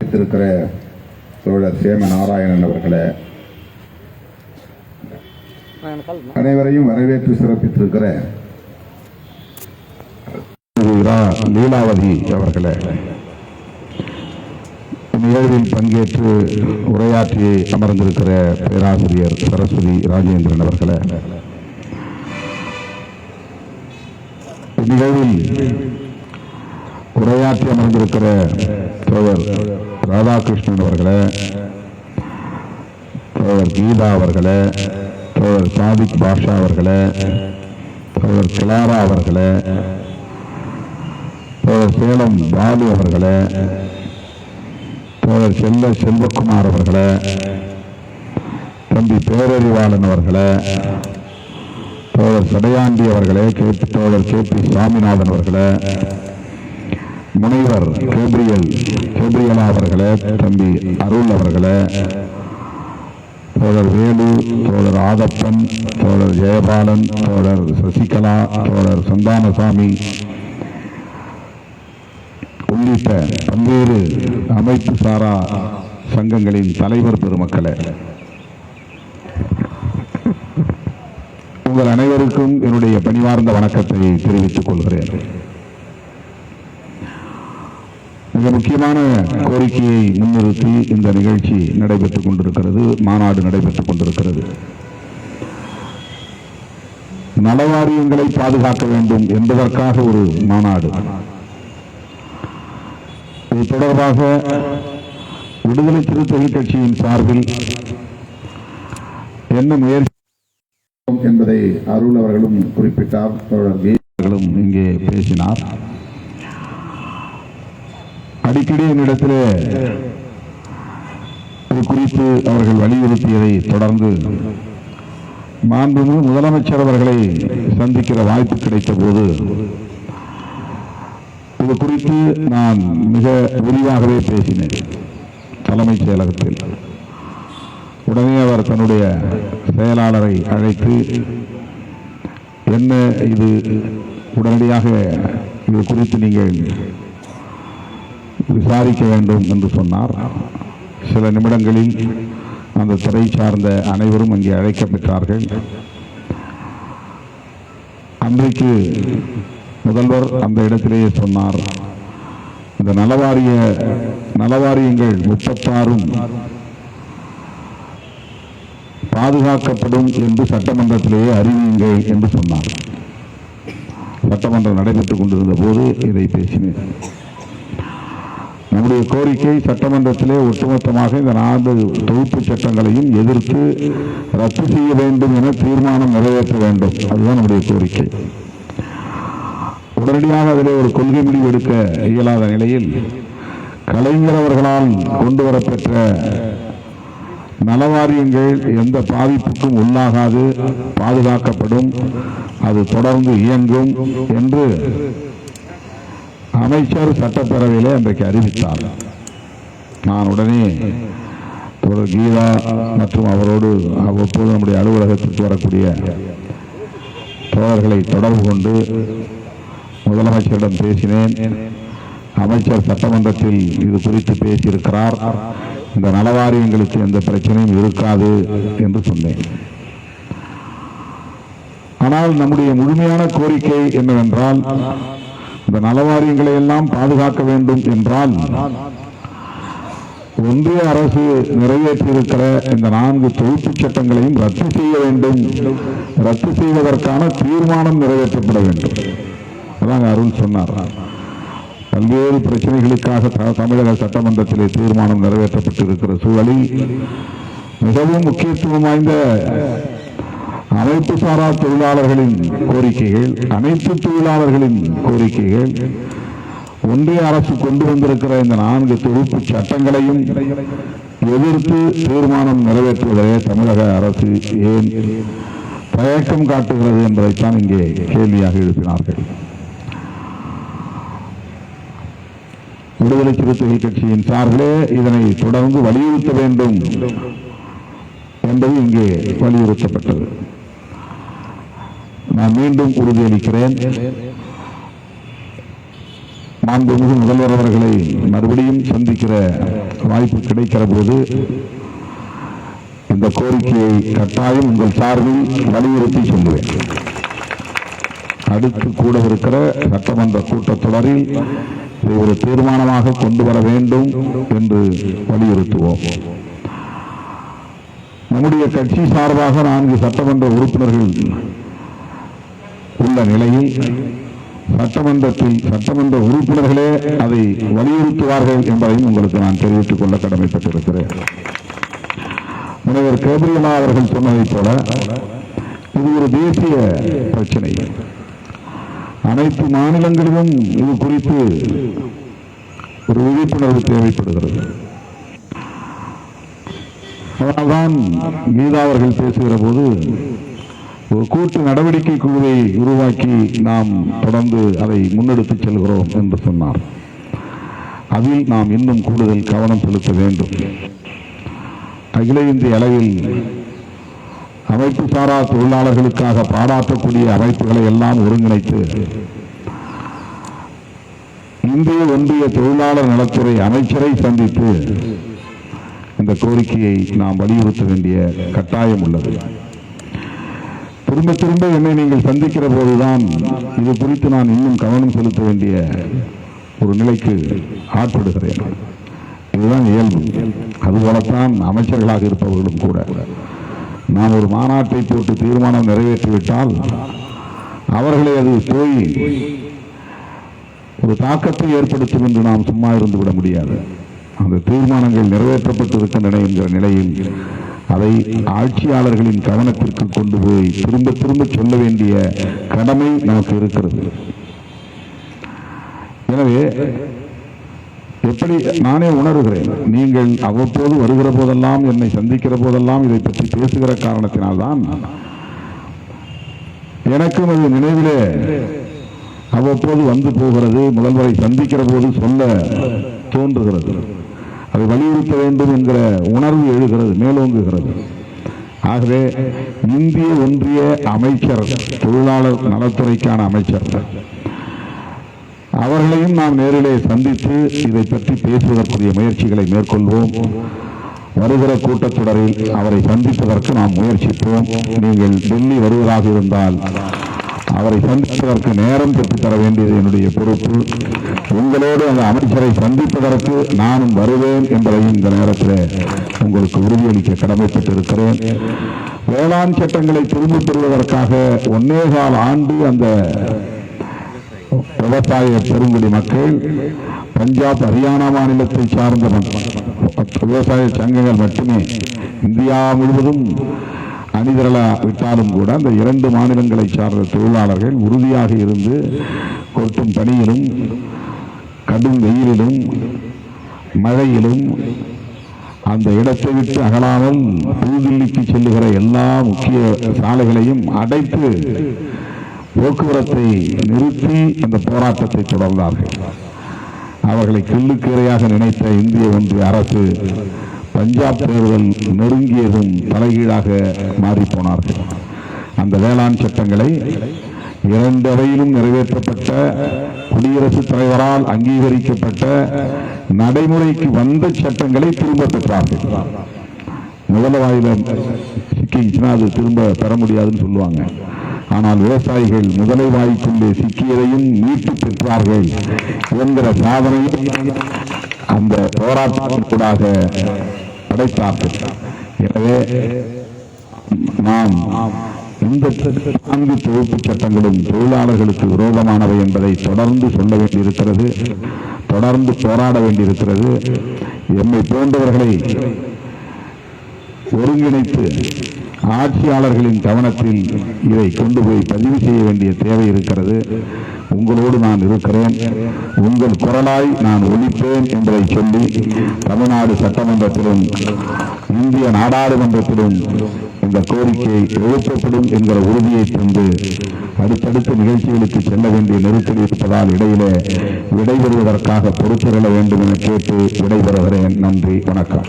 வைத்திருக்கிற தோழர் சேம நாராயணன் அவர்களே அனைவரையும் வரவேற்று சிறப்பித்திருக்கிற லீலாவதி அவர்களே நிகழ்வில் பங்கேற்று உரையாற்றி அமர்ந்திருக்கிற பேராசிரியர் சரஸ்வதி ராஜேந்திரன் அவர்களே. நிகழ்வில் உரையாற்றி அமர்ந்திருக்கிற தோழர் ராதாகிருஷ்ணன் அவர்களே தோழர் கீதா அவர்களே தோழர் சாதிக் பாஷா அவர்களே தோழர் கிளாரா அவர்களே தோழர் சேலம் பாலு அவர்களே தோழர் செல்ல செல்வகுமார் அவர்களே தம்பி பேரறிவாளன் அவர்களே தோழர் சடையாண்டி அவர்களே கே தோழர் கே பி சாமிநாதன் அவர்களே முனைவர் கேப்ரியல் கேப்ரியலா அவர்களே தம்பி அருள் அவர்களே தோழர் வேலு தோழர் ஆதப்பன் தோழர் ஜெயபாலன் தோழர் சசிகலா தோழர் சந்தானசாமி உள்ளிட்ட பல்வேறு அமைப்பு சாரா சங்கங்களின் தலைவர் பெருமக்களே. உங்கள் அனைவருக்கும் என்னுடைய பணிவார்ந்த வணக்கத்தை தெரிவித்துக் கொள்கிறேன் மிக முக்கியமான கோரிக்கையை முன்னிறுத்தி இந்த நிகழ்ச்சி நடைபெற்றுக் கொண்டிருக்கிறது மாநாடு நடைபெற்றுக் கொண்டிருக்கிறது. நலவாரியங்களை பாதுகாக்க வேண்டும் என்பதற்காக ஒரு மாநாடு. இது தொடர்பாக விடுதலை சிறுத்தைகள் கட்சியின் சார்பில் என்ன முயற்சி என்பதை அருள் அவர்களும் குறிப்பிட்டார். இங்கே பேசினார். அடிக்கடி என்னிடத்தில் அது குறித்து அவர்கள் வலியுறுத்தியதை தொடர்ந்து மாண்புமிகு முதலமைச்சர் அவர்களை சந்திக்கிற வாய்ப்பு கிடைத்த போது இது குறித்து நான் மிக விரிவாகவே பேசினேன் தலைமைச் செயலகத்தில். உடனே அவர் தன்னுடைய செயலாளரை அழைத்து என்ன இது? உடனடியாக இது குறித்து நீங்கள் விசாரிக்க வேண்டும் என்று சொன்னார். சில நிமிடங்களில் அந்த துறை சார்ந்த அனைவரும் அங்கே அழைக்கப்பட்டார்கள் அன்றைக்கு முதல்வர் அந்த இடத்திலேயே சொன்னார் இந்த நலவாரிய நலவாரியங்கள் முப்பத்தாறும் பாதுகாக்கப்படும் என்று சட்டமன்றத்திலேயே அறிவியுங்கள் என்று சொன்னார். சட்டமன்றம் நடைபெற்றுக் கொண்டிருந்த போது இதை பேசினேன். நம்முடைய கோரிக்கை சட்டமன்றத்திலே ஒட்டுமொத்தமாக இந்த நான்கு தொகுப்பு சட்டங்களையும் எதிர்த்து ரத்து செய்ய வேண்டும் என தீர்மானம் நிறைவேற்ற வேண்டும். அதுதான் நம்முடைய கோரிக்கை. உடனடியாக அதிலே ஒரு கொள்கை முடிவு எடுக்க இயலாத நிலையில் கலைஞர் அவர்களால் கொண்டு வரப்பெற்ற நலவாரியங்கள் எந்த பாதிப்புக்கும் உள்ளாகாது பாதுகாக்கப்படும் அது தொடர்ந்து இயங்கும் என்று அமைச்சர் சட்டப்பேரவையிலே அன்றைக்கு அறிவித்தார். நான் உடனே தொடர் கீதா மற்றும் அவரோடு அவ்வப்போது நம்முடைய அலுவலகத்திற்கு வரக்கூடிய தோழர்களை தொடர்பு கொண்டு முதலமைச்சரிடம் பேசினேன். அமைச்சர் சட்டமன்றத்தில் இது குறித்து பேசியிருக்கிறார். இந்த நலவாரியங்களுக்கு எந்த பிரச்சனையும் இருக்காது என்று சொன்னேன். ஆனால் நம்முடைய முழுமையான கோரிக்கை என்னவென்றால் இந்த நலவாரியங்களை எல்லாம் பாதுகாக்க வேண்டும் என்றால் ஒன்றிய அரசு நிறைவேற்றியிருக்கிற இந்த நான்கு தொகுப்பு சட்டங்களையும் ரத்து செய்ய வேண்டும். ரத்து செய்வதற்கான தீர்மானம் நிறைவேற்றப்பட வேண்டும். அதான் அருள் சொன்னார். பல்வேறு பிரச்சனைகளுக்காக த- தமிழக சட்டமன்றத்திலே தீர்மானம் நிறைவேற்றப்பட்டிருக்கிற சூழலில் மிகவும் முக்கியத்துவம் வாய்ந்த அனைத்து சாரா தொழிலாளர்களின் கோரிக்கைகள் அனைத்து தொழிலாளர்களின் கோரிக்கைகள் ஒன்றிய அரசு கொண்டு வந்திருக்கிற இந்த நான்கு தொகுப்பு சட்டங்களையும் எதிர்த்து தீர்மானம் நிறைவேற்றுவதே தமிழக அரசு ஏன் தயக்கம் காட்டுகிறது என்பதைத்தான் இங்கே கேள்வியாக எழுப்பினார்கள். விடுதலை சிறுத்தைகள் கட்சியின் சார்பிலே இதனை தொடர்ந்து வலியுறுத்த வேண்டும் என்பது இங்கே வலியுறுத்தப்பட்டது. நான் மீண்டும் உறுதியளிக்கிறேன். மாண்புமிகு முதல்வர் அவர்களை மறுபடியும் சந்திக்கிற வாய்ப்பு கிடைக்கிற போது இந்த கோரிக்கையை கட்டாயம் உங்கள் சார்பில் வலியுறுத்தி சொல்லுவேன். அடுத்து கூடவிருக்கிற சட்டமன்ற கூட்டத்தொடரில் இதை ஒரு தீர்மானமாக கொண்டு வர வேண்டும் என்று வலியுறுத்துவோம். நம்முடைய கட்சி சார்பாக நான்கு சட்டமன்ற உறுப்பினர்கள் உள்ள நிலையில் சட்டமன்றத்தில் சட்டமன்ற உறுப்பினர்களே அதை வலியுறுத்துவார்கள் என்பதையும் உங்களுக்கு நான் தெரிவித்துக் கொள்ள கடமைப்பட்டிருக்கிறேன். முனைவர் கேபிரியலா அவர்கள் சொன்னதைப் போல இது ஒரு தேசிய பிரச்சனை. அனைத்து மாநிலங்களிலும் இது குறித்து ஒரு விழிப்புணர்வு தேவைப்படுகிறது. அதனால்தான் கீதா அவர்கள் பேசுகிற போது ஒரு கூட்டு நடவடிக்கை குழுவை உருவாக்கி நாம் தொடர்ந்து அதை முன்னெடுத்துச் செல்கிறோம் என்று சொன்னார். அதில் நாம் இன்னும் கூடுதல் கவனம் செலுத்த வேண்டும். அகில இந்திய அளவில் அமைப்பு சாரா தொழிலாளர்களுக்காக பாராட்டக்கூடிய அமைப்புகளை எல்லாம் ஒருங்கிணைத்து இந்திய ஒன்றிய தொழிலாளர் நலத்துறை அமைச்சரை சந்தித்து இந்த கோரிக்கையை நாம் வலியுறுத்த வேண்டிய கட்டாயம் உள்ளது. திரும்ப திரும்ப என்னை நீங்கள் சந்திக்கிற போதுதான் இது குறித்து நான் இன்னும் கவனம் செலுத்த வேண்டிய ஒரு நிலைக்கு ஆட்படுகிறேன். இதுதான் இயல்பு. அதுபோலத்தான் அமைச்சர்களாக இருப்பவர்களும் கூட. நாம் ஒரு மாநாட்டை போட்டு தீர்மானம் நிறைவேற்றிவிட்டால் அவர்களை அது போய் ஒரு தாக்கத்தை ஏற்படுத்தும் என்று நாம் சும்மா இருந்து விட முடியாது. அந்த தீர்மானங்கள் நிறைவேற்றப்பட்டிருக்கின்றன என்கிற நிலையில் அதை ஆட்சியாளர்களின் கவனத்திற்கு கொண்டு போய் திரும்ப திரும்ப சொல்ல வேண்டிய கடமை நமக்கு இருக்கிறது. எனவே எப்படி நானே உணர்கிறேன் நீங்கள் அவ்வப்போது வருகிற போதெல்லாம் என்னை சந்திக்கிற போதெல்லாம் இதை பற்றி பேசுகிற காரணத்தினால்தான். எனக்கும் அது நினைவிலே அவ்வப்போது வந்து போகிறது முதல்வரை சந்திக்கிற போது சொல்ல தோன்றுகிறது. அதை வலியுறுத்த வேண்டும் என்கிற உணர்வு எழுகிறது மேலோங்குகிறது. ஆகவே இந்திய ஒன்றிய அமைச்சர் தொழிலாளர் நலத்துறைக்கான அமைச்சர் அவர்களையும் நாம் நேரிலே சந்தித்து இதை பற்றி பேசுவதற்குரிய முயற்சிகளை மேற்கொள்வோம். வருகிற கூட்டத்தொடரில் அவரை சந்திப்பதற்கு நாம் முயற்சிப்போம். நீங்கள் டெல்லி வருவதாக இருந்தால் அவரை சந்திப்பதற்கு நேரம் பெற்றுத் தர வேண்டியது என்னுடைய பொறுப்பு. உங்களோடு அந்த அமைச்சரை சந்திப்பதற்கு நானும் வருவேன் என்பதை இந்த நேரத்தில் உங்களுக்கு உறுதியளிக்க கடமைப்பட்டிருக்கிறேன். வேளாண் சட்டங்களை திரும்பப் பெறுவதற்காக ஒன்னேகால் ஆண்டு அந்த விவசாய பெருங்குடி மக்கள் பஞ்சாப் ஹரியானா மாநிலத்தை சார்ந்த விவசாய சங்கங்கள் மட்டுமே இந்தியா முழுவதும் அணிதிரள விட்டாலும் கூட அந்த இரண்டு மாநிலங்களை சார்ந்த தொழிலாளர்கள் உறுதியாக இருந்து கொட்டும் பணியிலும் கடும் வெயிலிலும் மழையிலும் அந்த இடத்தை விட்டு அகலாமல் புதுதில்லிக்கு செல்லுகிற எல்லா முக்கிய சாலைகளையும் அடைத்து போக்குவரத்தை நிறுத்தி அந்த போராட்டத்தை தொடர்ந்தார்கள். அவர்களை கிள்ளுக்கு நினைத்த இந்திய ஒன்றிய அரசு பஞ்சாப் தேர்தல் நெருங்கியதும் தலைகீழாக மாறிப்போனார்கள். அந்த வேளாண் சட்டங்களை இரண்டவையிலும் நிறைவேற்றப்பட்ட குடியரசுத் தலைவரால் அங்கீகரிக்கப்பட்ட நடைமுறைக்கு வந்த சட்டங்களை திரும்ப பெற்றார்கள். முதல வாயில சிக்கிச்சுன்னா அது திரும்ப பெற முடியாதுன்னு சொல்லுவாங்க. ஆனால் விவசாயிகள் முதலை வாய்க்குள்ளே சிக்கியதையும் மீட்டு பெற்றார்கள் என்கிற சாதனையும் அந்த போராட்டத்திற்குடாக படைத்தார்கள். எனவே நாம் இந்த நான்கு தொகுப்பு சட்டங்களும் தொழிலாளர்களுக்கு விரோதமானவை என்பதை தொடர்ந்து சொல்ல வேண்டியிருக்கிறது தொடர்ந்து போராட வேண்டியிருக்கிறது. எம்மை போன்றவர்களை ஒருங்கிணைத்து ஆட்சியாளர்களின் கவனத்தில் இதை கொண்டு போய் பதிவு செய்ய வேண்டிய தேவை இருக்கிறது. உங்களோடு நான் இருக்கிறேன். உங்கள் குரலாய் நான் ஒழிப்பேன் என்பதை சொல்லி தமிழ்நாடு சட்டமன்றத்திலும் இந்திய நாடாளுமன்றத்திலும் இந்த கோரிக்கை எழுப்பப்படும் என்கிற உறுதியை தந்து அடுத்தடுத்த நிகழ்ச்சிகளுக்கு செல்ல வேண்டிய நெருக்கடி இருப்பதால் இடையிலே விடைபெறுவதற்காக பொறுத்துக் வேண்டும் என கேட்டு விடைபெறுகிறேன். நன்றி வணக்கம்.